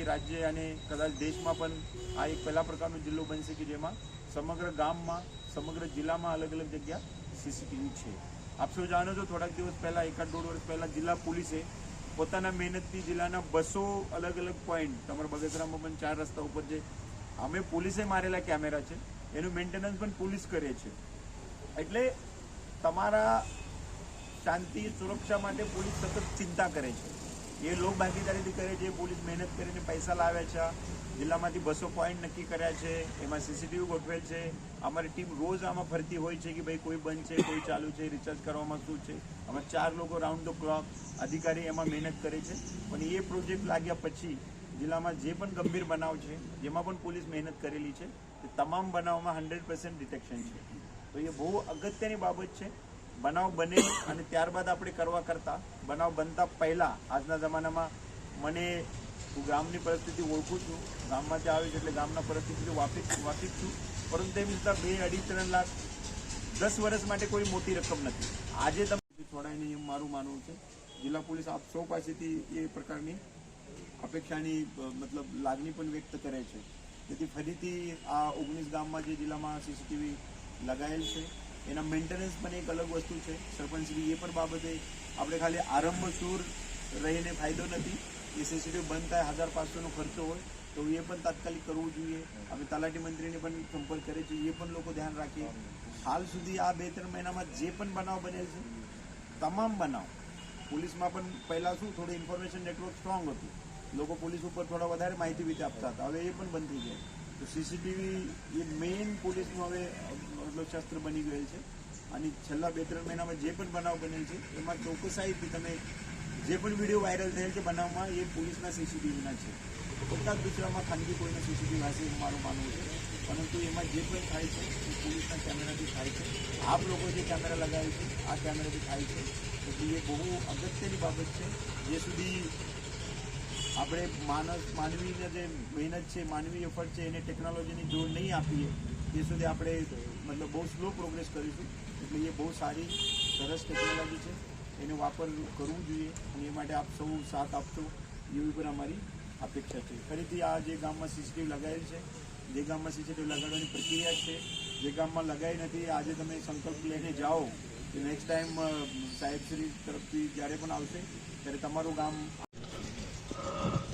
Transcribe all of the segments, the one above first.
રાજ્ય અને કદાચ દેશમાં પણ આ એક પહેલા પ્રકારનો જિલ્લો બનશે કે જેમાં સમગ્ર ગામમાં, સમગ્ર જિલ્લામાં અલગ અલગ જગ્યા સીસીટીવી છે. આપ સૌ જાણો છો થોડાક દિવસ પહેલાં, એકાદ દોઢ વર્ષ પહેલાં જિલ્લા પોલીસે પોતાના મહેનતથી જિલ્લાના બસો અલગ અલગ પોઈન્ટ, તમારા બગસરામાં પણ ચાર રસ્તા ઉપર જે અમે પોલીસે મારેલા કેમેરા છે, એનું મેન્ટેનન્સ પણ પોલીસ કરે છે. એટલે તમારા શાંતિ, સુરક્ષા માટે પોલીસ સતત ચિંતા કરે છે. એ લોક ભાગીદારીથી કરે છે પોલીસ મહેનત કરીને પૈસા લાવે છે, જિલ્લામાંથી બસો પોઈન્ટ નક્કી કર્યા છે, એમાં સીસીટીવી ગોઠવેલ છે. અમારી ટીમ રોજ આમાં ફરતી હોય છે કે ભાઈ કોઈ બંધ છે, કોઈ ચાલુ છે રિચાર્જ કરવામાં શું છે. આમાં ચાર લોકો રાઉન્ડ ધ ક્લોક અધિકારી એમાં મહેનત કરે છે. પણ એ પ્રોજેક્ટ લાગ્યા પછી જિલ્લામાં જે પણ ગંભીર બનાવ છે, જેમાં પણ પોલીસ મહેનત કરેલી છે, તે તમામ બનાવમાં હંડ્રેડ પર્સન્ટ ડિટેક્શન છે. તો એ બહુ અગત્યની બાબત છે. બનાવ બને અને ત્યારબાદ આપણે કરવા કરતાં બનાવ બનતા પહેલાં આજના જમાનામાં મને હું ગામની પરિસ્થિતિ ઓળખું છું. ગામમાંથી આવ્યો છું એટલે ગામના પરિસ્થિતિથી વાપિત વાકેફ છું પરંતુ તેમ છતાં બે અઢી ત્રણ લાખ, દસ વર્ષ માટે કોઈ મોટી રકમ નથી. આજે તમે છોડાય એમ મારું માનવું છે. જિલ્લા પોલીસ આપ સૌ પાસેથી એ પ્રકારની અપેક્ષાની મતલબ લાગણી પણ વ્યક્ત કરે છે. તેથી ફરીથી આ ઓગણીસ ગામમાં જે જિલ્લામાં સીસીટીવી લગાયેલ છે. એના મેન્ટેનન્સ પણ એક અલગ વસ્તુ છે. સરપંચશ્રી એ પણ બાબતે આપણે ખાલી આરંભ સૂર રહીને ફાયદો નથી. એ સીસીટીવી બંધ થાય, હજાર પાંચસોનો ખર્ચો હોય, તો એ પણ તાત્કાલિક કરવું જોઈએ. અમે તલાટી મંત્રીને પણ સંપર્ક કરે છે એ પણ લોકો ધ્યાન રાખીએ. હાલ સુધી આ બે ત્રણ મહિનામાં જે પણ બનાવ બનેલ છે, તમામ બનાવ, પોલીસમાં પણ પહેલાં શું થોડું ઇન્ફોર્મેશન નેટવર્ક સ્ટ્રોંગ હતું. લોકો પોલીસ ઉપર થોડા વધારે માહિતી વિશે આપતા હતા. હવે એ પણ બંધ થઈ ગયા તો સીસીટીવી એ મેઇન પોલીસનું હવે મતલબ શસ્ત્ર બની ગયેલ છે. અને છેલ્લા બે, ત્રણ મહિનામાં જે પણ બનાવ બનેલ છે, એમાં ચોકસાઈથી તમે જે પણ વીડિયો વાયરલ થયેલ છે બનાવમાં, એ પોલીસના સીસીટીવીના છે. એકાદ ગુજરાતમાં ખાનગી કોઈના સીસીટીવી હશે એવું મારું માનવું છે. પરંતુ એમાં જે પણ થાય છે, એ પોલીસના કેમેરાથી થાય છે. આપ લોકો જે કેમેરા લગાવે છે, આ કેમેરાથી થાય છે. એટલે એ બહુ અગત્યની બાબત છે. જે સુધી આપણે માનસ, માનવીને જે મહેનત છે માનવી એફર્ટ છે, એને ટેકનોલોજીની જોડ નહીં આપીએ તે સુધી આપણે મતલબ બહુ સ્લો પ્રોગ્રેસ કરીશું. એટલે એ બહુ સારી, સરસ ટેકનોલોજી છે. એનો વાપર કરવું જોઈએ અને એ માટે આપ સૌ સાથ આપશો. એવી પણ અમારી અપેક્ષા છે. ફરીથી આ જે ગામમાં સીસીટીવી લગાવેલ છે, જે ગામમાં સીસીટીવી લગાડવાની પ્રક્રિયા છે, જે ગામમાં લગાવી નથી, આજે તમે સંકલ્પ લઈને જાઓ નેક્સ્ટ ટાઈમ સાહેબશ્રી તરફથી જ્યારે પણ આવશે, ત્યારે તમારું ગામ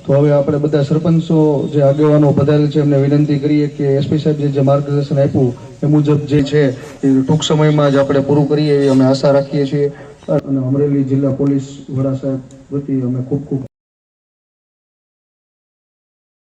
તો હવે આપણે બધા સરપંચો જે આગેવાનો પધારેલ છે, એમને વિનંતી કરીએ કે એસપી સાહેબ જે માર્ગદર્શન આપ્યું, એ મુજબ જે છે, એ ટૂંક સમયમાં જ આપણે પૂરું કરીએ એવી અમે આશા રાખીએ છીએ. અને અમરેલી જિલ્લા પોલીસ વડા સાહેબ વતી અમે ખૂબ ખૂબ